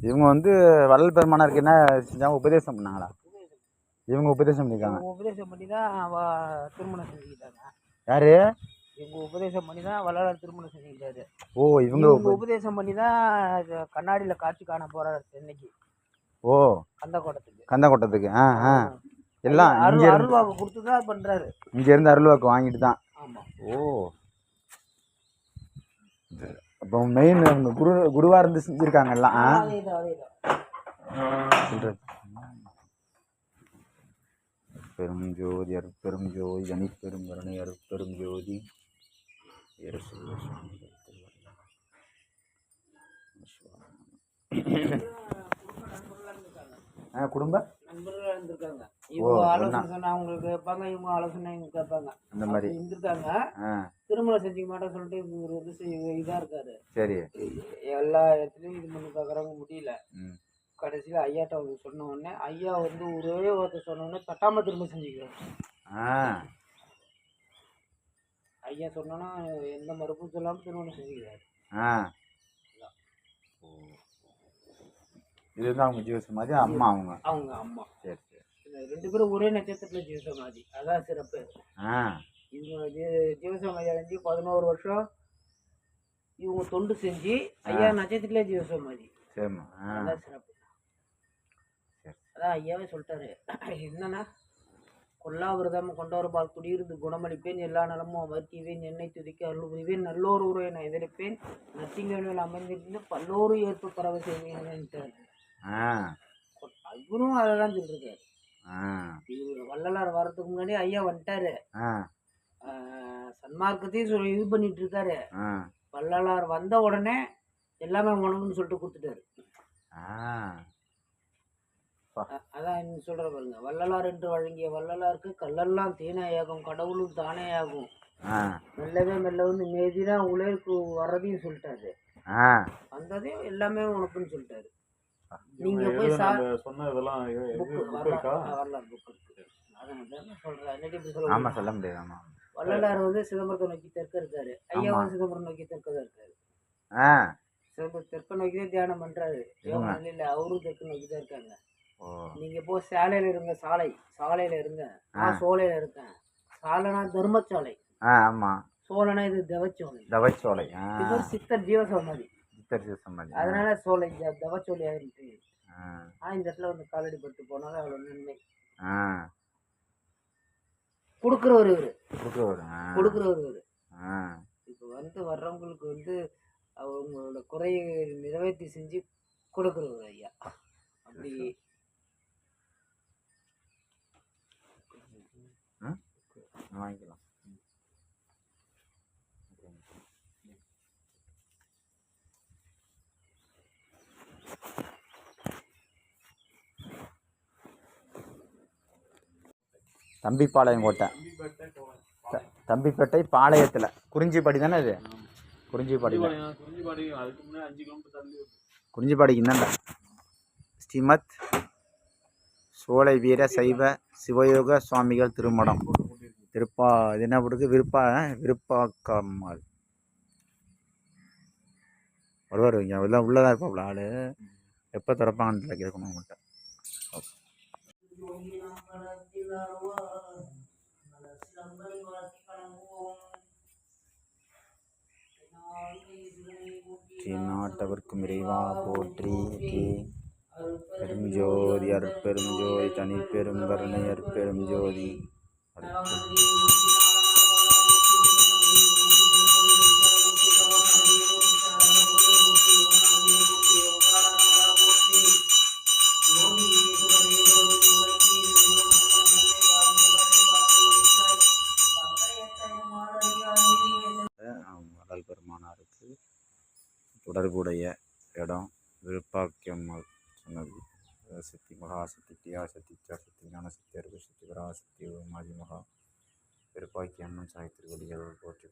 இவங்க வந்து வள்ளல் பெருமானாருக்கு என்ன செஞ்சாங்க? உபதேசம் பண்ணாங்களா? இவங்க உபதேசம் பண்ணியிருக்காங்க இவங்க உபதேசம் பண்ணி தான் திருமணம் செஞ்சுக்கிட்டாங்க. யாரு? இவங்க உபதேசம் பண்ணி தான் வள்ளலார் திருமணம் செஞ்சுக்கிட்டாரு. ஓ இவங்க இவங்க உப- உபதேசம் பண்ணி தான் கண்ணாடியில் காட்சி காண போறாரு சென்னைக்கு. ஓ. அந்த கோட்டத்துக்கு கந்தக்கோட்டத்துக்கு ஆ. ஆ. எல்லாம் அருள்வாக்கு கொடுத்து தான் பண்றாரு. இங்க இருந்து அருள்வாக்கு வாங்கிட்டு தான் ஆமா. ஓ. அப்போ மெயின் அவங்க குரு குருவா இருந்து செஞ்சிருக்காங்க எல்லாம். சொல்றது பெரும் ஜோதி அருட்பெரும் ஜோதி தனிப்பெரும் கருணை அருட்பெரும் ஜோதி. இயேசுவே சுவாமி. திருவள்ளுவர். ஆ குடும்ப? நண்பர்களா இருந்திருக்காங்க இவங்க. ஆலோசனை சொன்னா அவங்களுக்கு கேட்பாங்க இவங்க ஆலோசனை இவங்க கேட்பாங்க. அந்த மாதிரி. இருந்திருக்காங்க. திருமணம் செஞ்சுக்க மாட்டேன்னு சொல்லிட்டு இவர் வந்து இதா இருக்காரு. சரி. எல்லா இடத்துலயும் இது பண்ணி பார்க்குறாங்க முடியல. கடைசியில் ஐயாட்ட அவங்க சொன்ன உடனே ஐயா வந்து ஒரே ஒருத்தர் சொன்ன உடனே தட்டாம திரும்ப செஞ்சுக்கிறாரு. ஐயா சொன்னோன்னா எந்த மறுப்பும் சொல்லாமல் திருமணம் செஞ்சுக்கிறாரு. ஆ. ஓ. இது வந்து அவங்க ஜீவ சமாதி அம்மா அவங்க. அவங்க அம்மா. சரி சரி. ரெண்டு பேரும் ஒரே நட்சத்திரத்தில் ஜீவசமாதி. அதான் சிறப்பு. ஆ. இவங்க ஜீ- ஜீவசமாதி அடைஞ்சு பதினோரு வருஷம் இவங்க தொண்டு செஞ்சு ஐயா நட்சத்திரத்திலே ஜீவசமாதி. சரிம்மா. ஆ. அதான் சிறப்பு. அதான் ஐயாவே சொல்லிட்டாரு. என்னன்னா கொல்லாவிரதம் கொண்டவர்பால் குடியிருந்து குணமளிப்பேன் எல்லா நலமும் அமர்த்திவேன் என்னை துதிக்க அருள் புரிவேன் நல்லோர் உரை நான் எதிர்ப்பேன் நத்திங்கனில் அமைந்திருந்து பல்லோரு ஏற்பு பரவ செய்வேன் இவரும் அதை தான் சொல்லிருக்காரு. ஆ. இவரு வள்ளலார் வர்றதுக்கு முன்னாடி ஐயா வந்துட்டாரு. சன்மார்க்கத்தையும் சொல்லி இது பண்ணிட்டு இருக்காரு வள்ளலார் வந்த உடனே எல்லாமே உனக்குன்னு சொல்லிட்டு கொடுத்துட்டாரு. அதான் சொல்ற பாருங்க. வள்ளலார் என்று வழங்கிய வள்ளலாருக்கு கல்லெல்லாம் தேனையாகும் கடவுளும் தானேயாகும். மெல்லவே மெல்ல வந்து மேதினா உலருக்கு வர்றதையும் சொல்லிட்டாரு. வந்ததையும் எல்லாமே உனக்குன்னு சொல்லிட்டாரு. நீங்க போய் சா சொன்ன இதெல்லாம் வரலாறு புக் இருக்கு. சொல்றேன் இப்படி சொல்ல முடியாது. ஆமாம் வள்ளலார் வந்து சிதம்பரத்தை நோக்கி தெற்க இருக்காரு. ஐயா வந்து சிதம்பரம் நோக்கி தெற்க தான் இருக்காரு. ஆ. சிதம்பரம் தெற்க நோக்கி தான் தியானம் பண்றாரு. ஆமா. நிலையில அவரும் தெற்கு நோக்கி தான் இருக்காங்க. நீங்க போ சாலையில இருங்க சாலை. சாலையில இருங்க. நான் சோலையில இருக்கேன். சாலைனா தர்மசாலை ஆ ஆமாம் சோழனா இது தவச்சோலை. தவச்சோலை. சித்தர் ஜீவசமாதி. சமாதி ஆ. அதனால சோலை த- தவச்சோலை ஆயிருக்கு ஆ. ஆனா இந்த இடத்துல வந்து காலடி பட்டு போனாலும் அவ்வளவு நன்மை. ஆ. கொடுக்குறவர் இவரு. கொடுக்குறவர் கொடுக்குறவர் இவரு. இப்போ வந்து வர்றவங்களுக்கு வந்து அவங்களோட குறையை நிறைவேற்றி செஞ்சு கொடுக்குறவர் ஐயா. அப்படி. வாங்கிக்கலாம். தம்பிப்பாளையம் கோட்டை. த- தம்பிப்பேட்டை பாளையத்தில். குறிஞ்சிப்பாடி தானே இது குறிஞ்சிப்பாடி குறிஞ்சிப்பாடிக்கு இந்தாண்ட ஸ்ரீமத் சோலை வீர சைவ சிவயோக சுவாமிகள் திருமணம் திருப்பா இது என்ன போடுது விருப்பா விருப்பாக்கம்மாள். வருவார் இங்கே. எல்லாம் தான் இருப்பாப்புல ஆள். எப்போ திறப்பாங்கன்னு கேட்கணும் அவங்கள்ட்ட நாட்டவர்க்கும் இறைவா போற்றி போற்றி. பெரும் ஜோதி அருட்பெரும் ஜோதி தனிப்பெரும் கருணை அருட்பெரும் ஜோதி அருட்பெரும் பெருமானாருக்கு தொடர்புடைய இடம் விருப்பாக்கியம்மாள் சொன்னது. சக்தி மகாசக்தி கிரியாசக்தி சக்தி ஞானசக்தி அருகசக்தி பராசக்தி மாஜி மகா. விருப்பாக்கி அம்மன் சாய் திருவடிகள் போற்றி